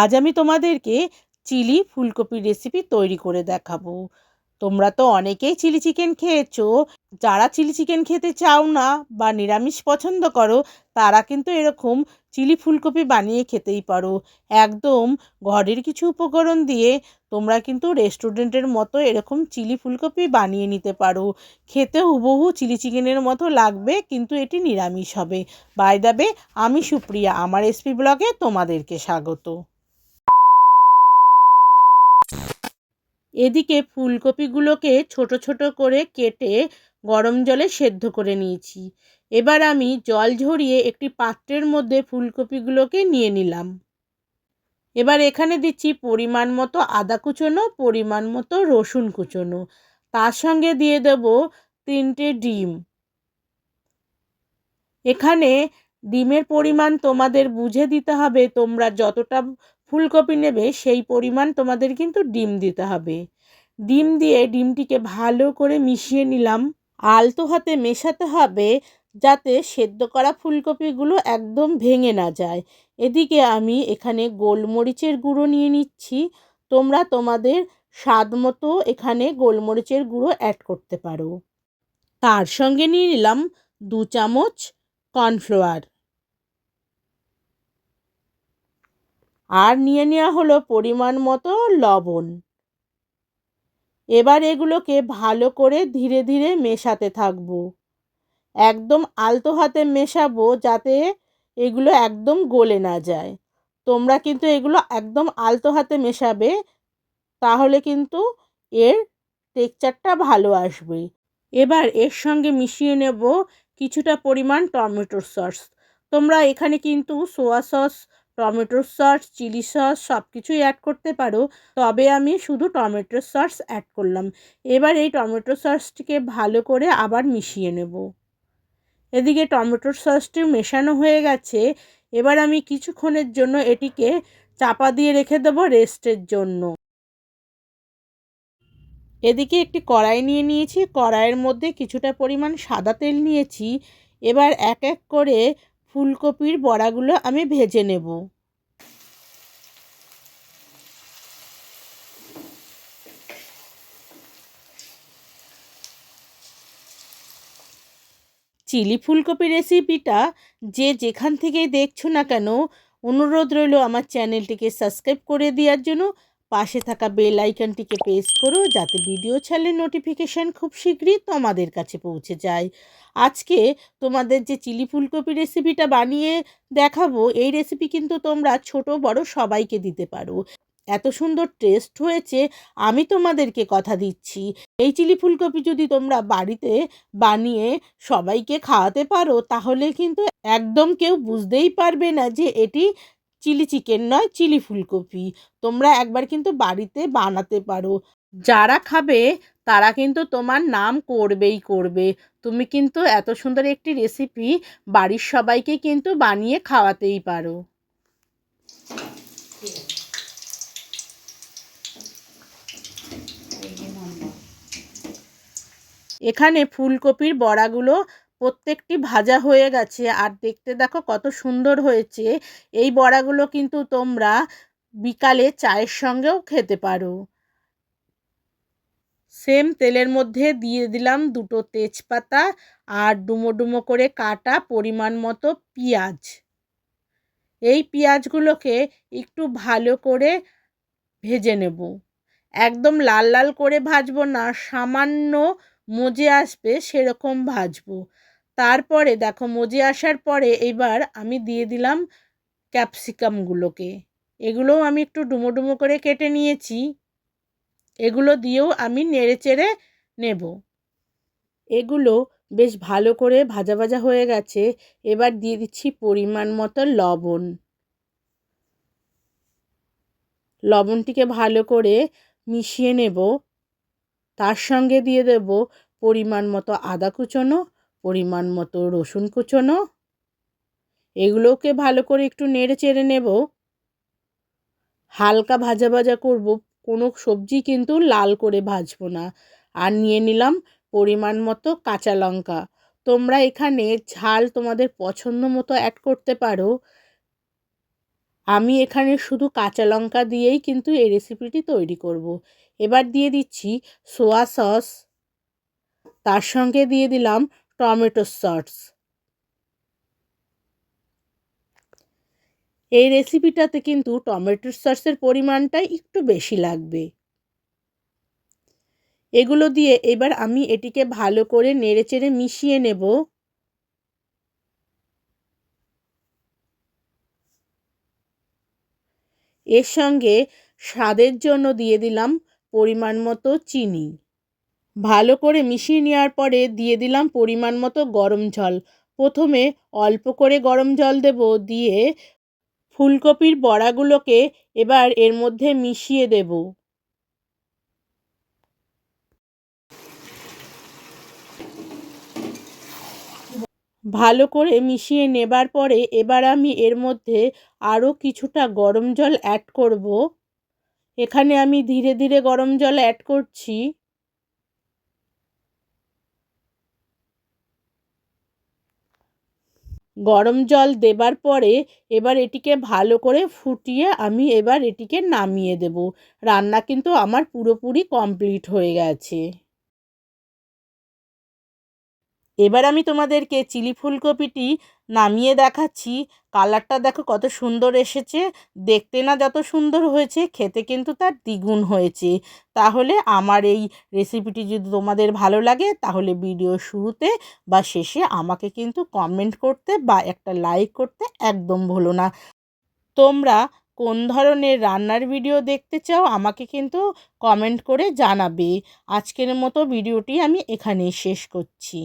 আজ আমি তোমাদেরকে চিলি ফুলকপির রেসিপি তৈরি করে দেখাবো। তোমরা তো অনেকেই চিলি চিকেন খেয়েছো। যারা চিলি চিকেন খেতে চাও না বা নিরামিষ পছন্দ করো, তারা কিন্তু এরকম চিলি ফুলকপি বানিয়ে খেতেই পারো। একদম ঘরের কিছু উপকরণ দিয়ে তোমরা কিন্তু রেস্টুরেন্টের মতো এরকম চিলি ফুলকপি বানিয়ে নিতে পারো। খেতে হুবহু চিলি চিকেনের মতো লাগবে, কিন্তু এটি নিরামিষ হবে। বাই দাবে আমি সুপ্রিয়া, আমার এসপি ব্লগে তোমাদেরকে স্বাগত। এদিকে ফুলকপিগুলোকে ছোট ছোট করে কেটে গরম জলে সেদ্ধ করে নিয়েছি। এবার আমি জল ঝরিয়ে একটি পাত্রের মধ্যে ফুলকপিগুলোকে নিয়ে নিলাম। এবার এখানে দিচ্ছি পরিমাণ মতো আদা কুচোনো, পরিমাণ মতো রসুন কুচোনো। তার সঙ্গে দিয়ে দেব তিনটে ডিম। এখানে ডিমের পরিমাণ তোমাদের বুঝে দিতে হবে, তোমরা যতটা ফুলকপি নেবে, সেই পরিমাণ তোমাদের কিন্তু ডিম দিতে হবে। ডিম দিয়ে ডিমটিকে ভালো করে মিশিয়ে নিলাম। আলতো হাতে মেশাতে হবে যাতে সেদ্ধ করা ফুলকপিগুলো একদম ভেঙে না যায়। এদিকে আমি এখানে গোলমরিচের গুঁড়ো নিয়ে নিচ্ছি। তোমরা তোমাদের স্বাদ মতো এখানে গোলমরিচের গুঁড়ো অ্যাড করতে পারো। তার সঙ্গে নিয়ে নিলাম দু চামচ কর্নফ্লাওয়ার। আর নিয়ে নেওয়া হলো পরিমাণ মতো লবণ। এবার এগুলোকে ভালো করে ধীরে ধীরে মেশাতে থাকব। একদম আলতো হাতে মেশাবো যাতে এগুলো একদম গলে না যায়। তোমরা কিন্তু এগুলো একদম আলতো হাতে মেশাবে, তাহলে কিন্তু এর টেক্সচারটা ভালো আসবে। এবার এর সঙ্গে মিশিয়ে নেব কিছুটা পরিমাণ টমেটোর সস। তোমরা এখানে কিন্তু সোয়া সস টমেটোর সস, চিলি সস সব কিছুই অ্যাড করতে পারো। তবে আমি শুধু টমেটো সস অ্যাড করলাম। এবার এই টমেটো সসটিকে ভালো করে আবার মিশিয়ে নেব। এদিকে টমেটোর সসটি মেশানো হয়ে গেছে। এবার আমি কিছুক্ষণের জন্য এটিকে চাপা দিয়ে রেখে দেবো রেস্টের জন্য। এদিকে একটি কড়াই নিয়ে নিয়েছি। কড়াইয়ের মধ্যে কিছুটা পরিমাণ সাদা তেল নিয়েছি। এবার এক এক করে ফুলকপির বড়াগুলো আমি ভেজে নেব। চিলি ফুলকপি রেসিপিটা যে যেখান থেকেই দেখছ না কেন, অনুরোধ রইল আমার চ্যানেলটিকে সাবস্ক্রাইব করে দেওয়ার জন্য। পাশে থাকা বেল আইকনটিকে প্রেস করো যাতে ভিডিও ছাড়লে নোটিফিকেশান খুব শীঘ্রই তোমাদের কাছে পৌঁছে যায়। আজকে তোমাদের যে চিলি ফুলকপি রেসিপিটা বানিয়ে দেখাবো, এই রেসিপি কিন্তু তোমরা ছোট, বড় সবাইকে দিতে পারো। এত সুন্দর টেস্ট হয়েছে, আমি তোমাদেরকে কথা দিচ্ছি। এই চিলি ফুলকপি যদি তোমরা বাড়িতে বানিয়ে সবাইকে খাওয়াতে পারো, তাহলে কিন্তু একদম কেউ বুঝতেই পারবে না যে এটি চিলি চিকেন নয়, চিলি ফুলকপি। তোমরা একবার কিন্তু বাড়িতে বানাতে পারো। যারা খাবে, তারা কিন্তু তোমার নাম করবেই করবে। তুমি কিন্তু এত সুন্দর একটি রেসিপি বাড়ির সবাইকে কিন্তু বানিয়ে খাওয়াতেই পারো। এখানে ফুলকপির বড়াগুলো প্রত্যেকটি ভাজা হয়ে গেছে আর দেখতে দেখো কত সুন্দর হয়েছে। এই বড়াগুলো কিন্তু তোমরা বিকালে চায়ের সঙ্গেও খেতে পারো। সেম তেলের মধ্যে দিয়ে দিলাম দুটো তেজপাতা আর ডুমো ডুমো করে কাটা পরিমাণ মতো পেঁয়াজ। এই পেঁয়াজগুলোকে একটু ভালো করে ভেজে নেব। একদম লাল লাল করে ভাজবো না, সামান্য মজে আসবে সেরকম ভাজবো। তারপরে দেখো মজে আসার পরে এবার আমি দিয়ে দিলাম ক্যাপসিকামগুলোকে এগুলোও আমি একটু ডুমো ডুমো করে কেটে নিয়েছি। এগুলো দিয়েও আমি নেড়ে চেড়ে নেব। এগুলো বেশ ভালো করে ভাজা ভাজা হয়ে গেছে। এবার দিয়ে দিচ্ছি পরিমাণ মতো লবণ। লবণটিকে ভালো করে মিশিয়ে নেব। তার সঙ্গে দিয়ে দেব পরিমাণ মতো আদা কুচোনো পরিমাণ মতো রসুন কুচোনো। এগুলোকে ভালো করে একটু নেড়ে চেড়ে নেব। হালকা ভাজা ভাজা করব, কোনো সবজি কিন্তু লাল করে ভাজবো না। আর নিয়ে নিলাম পরিমাণ মতো কাঁচা লঙ্কা। তোমরা এখানে ঝাল তোমাদের পছন্দ মতো অ্যাড করতে পারো। আমি এখানে শুধু কাঁচা লঙ্কা দিয়েই কিন্তু এই রেসিপিটি তৈরি করব। এবার দিয়ে দিচ্ছি সোয়া সস তার সঙ্গে দিয়ে দিলাম টমেটো সস। এই রেসিপিটাতে কিন্তু টমেটো সসের পরিমাণটা একটু বেশি লাগবে। এগুলো দিয়ে এবার আমি এটিকে ভালো করে নেড়েচেড়ে মিশিয়ে নেব। এর সঙ্গে স্বাদের জন্য দিয়ে দিলাম পরিমাণ মতো চিনি। ভালো করে মিশিয়ে নেওয়ার পরে দিয়ে দিলাম পরিমাণ মতো গরম জল। প্রথমে অল্প করে গরম জল দেব, দিয়ে ফুলকপির বড়াগুলোকে এবার এর মধ্যে মিশিয়ে দেব। ভালো করে মিশিয়ে নেবার পরে এবার আমি এর মধ্যে আরও কিছুটা গরম জল অ্যাড করব। এখানে আমি ধীরে ধীরে গরম জল অ্যাড করছি। গরম জল দেবার পরে এবার এটিকে ভালো করে ফুটিয়ে আমি এবার এটিকে নামিয়ে দেব। রান্না কিন্তু আমার পুরোপুরি কমপ্লিট হয়ে গেছে। এবার আমি তোমাদেরকে চিলি ফুলকপিটি নামিয়ে দেখাচ্ছি। কালারটা দেখো কত সুন্দর এসেছে। দেখতে না যত সুন্দর হয়েছে, খেতে কিন্তু তার দ্বিগুণ হয়েছে। তাহলে আমার এই রেসিপিটি যদি তোমাদের ভালো লাগে, তাহলে ভিডিও শুরুতে বা শেষে আমাকে কিন্তু কমেন্ট করতে বা একটা লাইক করতে একদম ভুলো না। তোমরা কোন ধরনের রান্নার ভিডিও দেখতে চাও, আমাকে কিন্তু কমেন্ট করে জানাবে। আজকের মতো ভিডিওটি আমি এখানেই শেষ করছি।